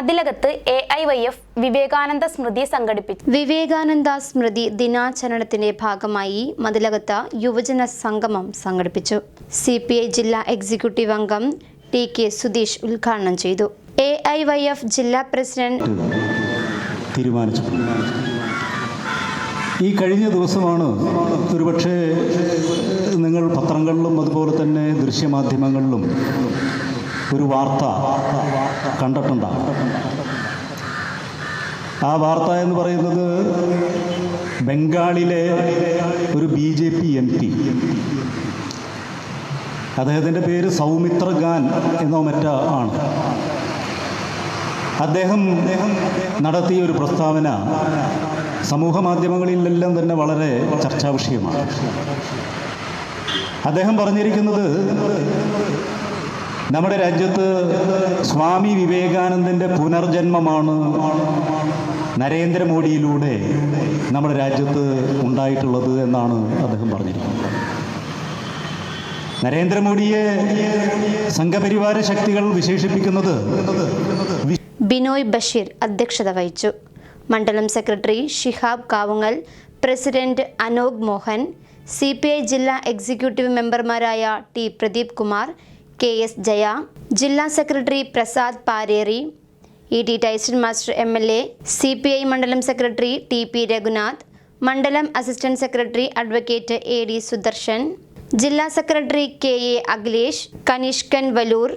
മതിലകത്ത് A I Y F Vivekananda സ്മൃതി സംഘടിപ്പിച്ചു. വിവേകാനന്ദ സ്മൃതി ദിനാചരണത്തിന്റെ ഭാഗമായി മതിലകത്ത് യുവജന സംഗമം സംഘടിപ്പിച്ചു. സി പി ഐ ജില്ലാ എക്സിക്യൂട്ടീവ് അംഗം ടി കെ സുധീഷ് ഉദ്ഘാടനം ചെയ്തു. എ ഐ വൈ എഫ് ജില്ലാ പ്രസിഡന്റ് ഈ കഴിഞ്ഞ ദിവസമാണ് ഒരുപക്ഷെ നിങ്ങൾ പത്രങ്ങളിലും അതുപോലെ തന്നെ ദൃശ്യമാധ്യമങ്ങളിലും ഒരു വാർത്ത കണ്ടിട്ടുണ്ടാകും ആ വാർത്ത എന്ന് പറയുന്നത് ബംഗാളിലെ ഒരു B J P M P. അദ്ദേഹത്തിന്റെ പേര് സൗമിത്ര ഖാൻ എന്നോ മറ്റോ ആണ്. അദ്ദേഹം നടത്തിയ ഒരു പ്രസ്താവന സമൂഹ മാധ്യമങ്ങളിലെല്ലാം തന്നെ വളരെ ചർച്ചാ വിഷയമാണ് അദ്ദേഹം പറഞ്ഞിരിക്കുന്നത് നമ്മുടെ രാജ്യത്ത് സ്വാമി വിവേകാനന്ദന്റെ പുനർജന്മമാണ് നരേന്ദ്രമോദിയിലൂടെ നമ്മുടെ രാജ്യത്ത് ഉണ്ടായിട്ടുള്ളത് എന്നാണ് അദ്ദേഹം പറഞ്ഞിരിക്കുന്നത്. നരേന്ദ്രമോദിയെ സംഘപരിവാര ശക്തികൾ വിശേഷിപ്പിക്കുന്നത് ബിനോയ് ബഷീർ അധ്യക്ഷത വഹിച്ചു. മണ്ഡലം secretary Shihab Kavungal president Anog Mohan C ജില്ലാ എക്സിക്യൂട്ടീവ് മെമ്പർമാരായ T Pradeep Kumar K S Jaya ജില്ലാ secretary Prasad Pareri E T Tyston master M L A C P I മണ്ഡലം സെക്രട്ടറി ടി പി രഘുനാഥ് മണ്ഡലം assistant secretary advocate A D Sudarshan ജില്ലാ secretary K A Akhilesh Kanishkan Valoor